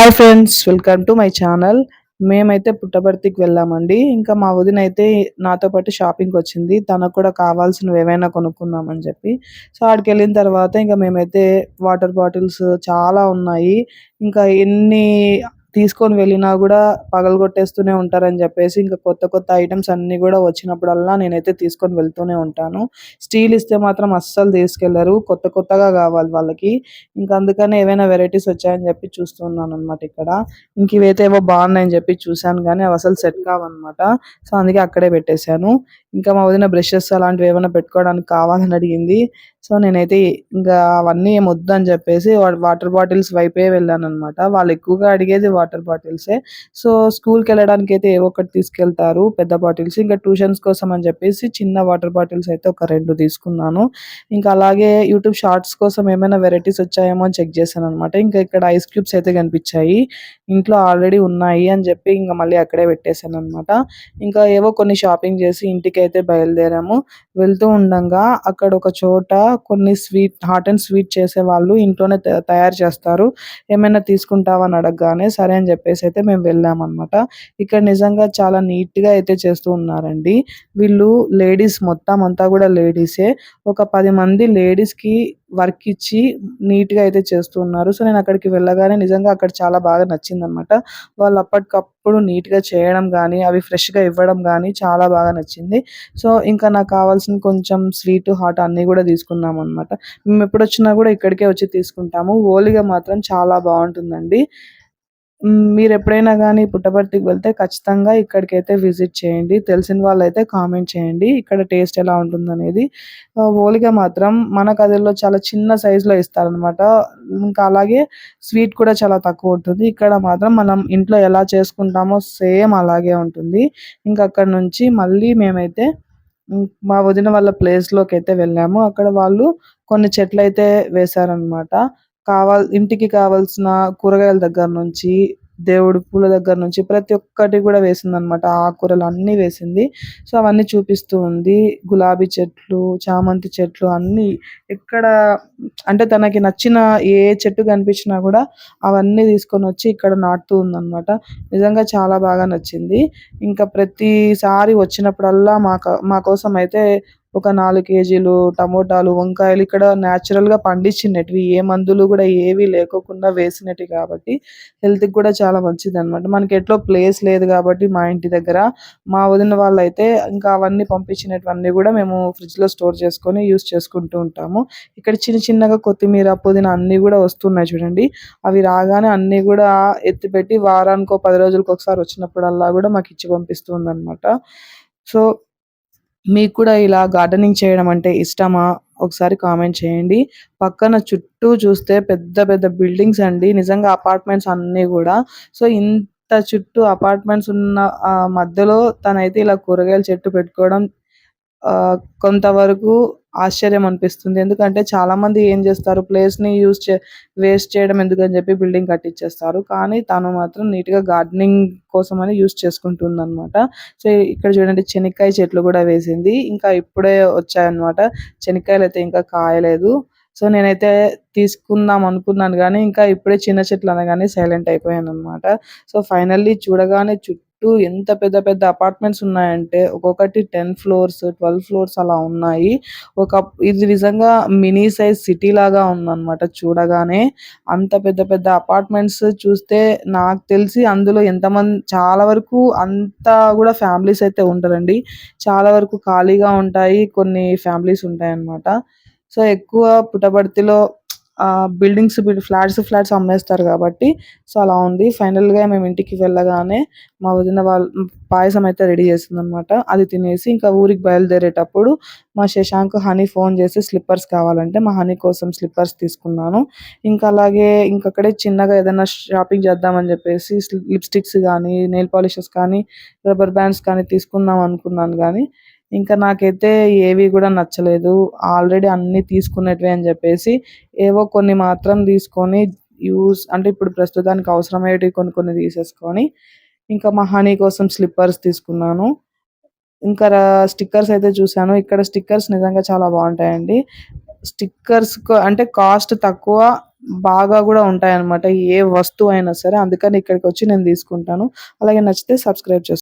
Hi friends welcome to my channel మేమైతే పుట్టపర్తికి వెళ్ళామండి. ఇంకా మా వదిన అయితే నాతో పాటు షాపింగ్కి వచ్చింది. తనకు కూడా కావాల్సినవి ఏవైనా కొనుక్కుందామని చెప్పి. సో ఆడికి వెళ్ళిన తర్వాత ఇంకా మేమైతే వాటర్ బాటిల్స్ చాలా ఉన్నాయి. ఇంకా ఎన్ని తీసుకొని వెళ్ళినా కూడా పగలగొట్టేస్తూనే ఉంటారని చెప్పేసి ఇంకా కొత్త కొత్త ఐటమ్స్ అన్ని కూడా వచ్చినప్పుడల్లా నేనైతే తీసుకొని వెళ్తూనే ఉంటాను. స్టీల్ ఇస్తే మాత్రం అస్సలు తీసుకెళ్ళరు. కొత్త కొత్తగా కావాలి వాళ్ళకి. ఇంకా అందుకనే ఏవైనా వెరైటీస్ వచ్చాయని చెప్పి చూస్తున్నాను అనమాట ఇక్కడ. ఇంక ఇవైతే ఏవో బాగున్నాయని చెప్పి చూశాను కానీ అవి అసలు సెట్ కావన్నమాట. సో అందుకే అక్కడే పెట్టేశాను. ఇంకా మా వదిన బ్రషెస్ అలాంటివి ఏమైనా పెట్టుకోవడానికి కావాలని అడిగింది. సో నేనైతే ఇంకా అవన్నీ ఏం వద్దని చెప్పేసి వాటర్ బాటిల్స్ వైపే వెళ్ళాను అనమాట వాళ్ళు ఎక్కువగా అడిగేది వాటర్ బాటిల్సే. సో స్కూల్కి వెళ్ళడానికి అయితే ఏవో ఒకటి తీసుకెళ్తారు పెద్ద బాటిల్స్. ఇంకా ట్యూషన్స్ కోసం అని చెప్పేసి చిన్న వాటర్ బాటిల్స్ అయితే ఒక రెండు తీసుకున్నాను. ఇంకా అలాగే యూట్యూబ్ షార్ట్స్ కోసం ఏమైనా వెరైటీస్ వచ్చాయేమో అని చెక్ చేశాను అనమాట ఇంకా ఇక్కడ ఐస్ క్యూబ్స్ అయితే కనిపించాయి. ఇంట్లో ఆల్రెడీ ఉన్నాయి అని చెప్పి ఇంకా మళ్ళీ అక్కడే పెట్టేశాను అనమాట ఇంకా ఏవో కొన్ని షాపింగ్ చేసి ఇంటికి అయితే బయలుదేరాము. వెళ్తూ ఉండగా అక్కడ ఒక చోట కొన్ని స్వీట్ హాట్ అండ్ స్వీట్ చేసే వాళ్ళు ఇంట్లోనే తయారు చేస్తారు. ఏమైనా తీసుకుంటావా అని అడగగానే సరే అని చెప్పేసి అయితే మేము వెళ్ళామన్నమాట. ఇక్కడ నిజంగా చాలా నీట్గా అయితే చేస్తూ ఉన్నారండి. వీళ్ళు లేడీస్ మొత్తం అంతా కూడా లేడీసే. ఒక పది మంది లేడీస్కి వర్క్ ఇచ్చి నీట్గా అయితే చేస్తున్నారు సో నేను అక్కడికి వెళ్ళగానే నిజంగా అక్కడ చాలా బాగా నచ్చింది అనమాట వాళ్ళు అప్పటికప్పుడు నీట్గా చేయడం కానీ అవి ఫ్రెష్గా ఇవ్వడం కానీ చాలా బాగా నచ్చింది. సో ఇంకా నాకు కావాల్సిన కొంచెం స్వీట్ హాట్ అన్నీ కూడా తీసుకున్నాం అనమాట మేము ఎప్పుడు వచ్చినా కూడా ఇక్కడికే వచ్చి తీసుకుంటాము. ఓలిగా మాత్రం చాలా బాగుంటుందండి. మీరు ఎప్పుడైనా కానీ పుట్టపర్తికి వెళ్తే ఖచ్చితంగా ఇక్కడికైతే విజిట్ చేయండి. తెలిసిన వాళ్ళైతే కామెంట్ చేయండి. ఇక్కడ టేస్ట్ ఎలా ఉంటుందనేది. ఓలిగా మాత్రం మన కథల్లో చాలా చిన్న సైజులో ఇస్తారనమాట ఇంకా అలాగే స్వీట్ కూడా చాలా తక్కువ ఉంటుంది. ఇక్కడ మాత్రం మనం ఇంట్లో ఎలా చేసుకుంటామో సేమ్ అలాగే ఉంటుంది. ఇంకా అక్కడ నుంచి మళ్ళీ మేమైతే మా వదిన వాళ్ళ ప్లేస్లోకి అయితే వెళ్ళాము. అక్కడ వాళ్ళు కొన్ని చెట్లు అయితే వేశారనమాట కావాల్ ఇంటికి కావాల్సిన కూరగాయల దగ్గర నుంచి దేవుడు పూల దగ్గర నుంచి ప్రతి ఒక్కటి కూడా వేసింది అనమాట ఆకుకూరలు అన్నీ వేసింది. సో అవన్నీ చూపిస్తూ ఉంది. గులాబీ చెట్లు చామంతి చెట్లు అన్నీ ఎక్కడ అంటే తనకి నచ్చిన ఏ చెట్టు కనిపించినా కూడా అవన్నీ తీసుకొని వచ్చి ఇక్కడ నాటుతూ ఉందన్నమాట. నిజంగా చాలా బాగా నచ్చింది. ఇంకా ప్రతిసారి వచ్చినప్పుడల్లా మా మా కోసం అయితే ఒక నాలుగు కేజీలు టమోటాలు వంకాయలు ఇక్కడ న్యాచురల్గా పండించినటివి. ఏ మందులు కూడా ఏవి లేకోకుండా వేసినవి కాబట్టి హెల్త్కి కూడా చాలా మంచిది అనమాట మనకి ఎట్లో ప్లేస్ లేదు కాబట్టి మా ఇంటి దగ్గర మా వదిన వాళ్ళు అయితే ఇంకా అవన్నీ పంపించినటువన్నీ కూడా మేము ఫ్రిడ్జ్లో స్టోర్ చేసుకొని యూస్ చేసుకుంటూ ఉంటాము. ఇక్కడ చిన్న చిన్నగా కొత్తిమీర పుదీనా అన్నీ కూడా వస్తున్నాయి చూడండి. అవి రాగానే అన్నీ కూడా ఎత్తిపెట్టి వారానికో పది రోజులకు ఒకసారి వచ్చినప్పుడల్లా కూడా మాకు ఇచ్చి పంపిస్తుంది అనమాట సో మీకు కూడా ఇలా గార్డెనింగ్ చేయడం అంటే ఇష్టమా? ఒకసారి కామెంట్ చేయండి. పక్కన చుట్టూ చూస్తే పెద్ద పెద్ద బిల్డింగ్స్ అండి. నిజంగా అపార్ట్మెంట్స్ అన్నీ కూడా. సో ఇంత చుట్టూ అపార్ట్మెంట్స్ ఉన్న మధ్యలో తనైతే ఇలా కూరగాయల చెట్టు పెట్టుకోవడం కొంతవరకు ఆశ్చర్యం అనిపిస్తుంది. ఎందుకంటే చాలా మంది ఏం చేస్తారు? ప్లేస్ని యూస్ చే వేస్ట్ చేయడం ఎందుకని చెప్పి బిల్డింగ్ కట్టించేస్తారు కానీ తను మాత్రం నీట్గా గార్డెనింగ్ కోసం అని యూస్ చేసుకుంటుంది అనమాట సో ఇక్కడ చూడండి శనక్కాయ చెట్లు కూడా వేసింది. ఇంకా ఇప్పుడే వచ్చాయన్నమాట. శనక్కాయలు అయితే ఇంకా కాయలేదు. సో నేనైతే తీసుకుందాం అనుకున్నాను. కానీ ఇంకా ఇప్పుడే చిన్న చెట్లు అనగానే సైలెంట్ అయిపోయాను అనమాట సో ఫైనల్లీ చూడగానే చుట్టూ చుట్టూ ఎంత పెద్ద పెద్ద అపార్ట్మెంట్స్ ఉన్నాయంటే ఒక్కొక్కటి టెన్ ఫ్లోర్స్ ట్వెల్వ్ ఫ్లోర్స్ అలా ఉన్నాయి. ఒక ఇది నిజంగా మినీ సైజ్ సిటీ లాగా ఉందన్నమాట చూడగానే. అంత పెద్ద పెద్ద అపార్ట్మెంట్స్ చూస్తే నాకు తెలిసి అందులో ఎంతమంది చాలా వరకు అంతా కూడా ఫ్యామిలీస్ అయితే ఉంటారండి. చాలా వరకు ఖాళీగా ఉంటాయి కొన్ని ఫ్యామిలీస్ ఉంటాయి అన్నమాట సో ఎక్కువ పుట్టపర్తిలో బిల్డింగ్స్ ఫ్లాట్స్ ఫ్లాట్స్ అమ్మేస్తారు కాబట్టి సో అలా ఉంది. ఫైనల్గా మేము ఇంటికి వెళ్ళగానే మా వదిన వాళ్ళ పాయసం అయితే రెడీ చేసిందనమాట అది తినేసి ఇంకా ఊరికి బయలుదేరేటప్పుడు మా శశాంక్ హనీ ఫోన్ చేసి స్లిప్పర్స్ కావాలంటే మా హనీ కోసం స్లిప్పర్స్ తీసుకున్నాను. ఇంకా అలాగే ఇంకక్కడే చిన్నగా ఏదైనా షాపింగ్ చేద్దామని చెప్పేసి లిప్స్టిక్స్ కానీ నెయిల్ పాలిషెస్ కానీ రబ్బర్ బ్యాండ్స్ కానీ తీసుకుందాం అనుకున్నాను కానీ ఇంకా నాకైతే ఏవి కూడా నచ్చలేదు. ఆల్రెడీ అన్ని తీసుకునేటివి అని చెప్పేసి ఏవో కొన్ని మాత్రం తీసుకొని యూస్ అంటే ఇప్పుడు ప్రస్తుతానికి అవసరమయ్యేటివి కొన్ని కొన్ని తీసేసుకొని ఇంకా మా హనీ కోసం స్లిప్పర్స్ తీసుకున్నాను. ఇంకా స్టిక్కర్స్ అయితే చూశాను. ఇక్కడ స్టిక్కర్స్ నిజంగా చాలా బాగుంటాయండి. స్టిక్కర్స్ అంటే కాస్ట్ తక్కువ బాగా కూడా ఉంటాయన్నమాట. ఏ వస్తువు అయినా సరే అందుకని ఇక్కడికి వచ్చి నేను తీసుకుంటాను. అలాగే నచ్చితే సబ్స్క్రైబ్ చేసుకో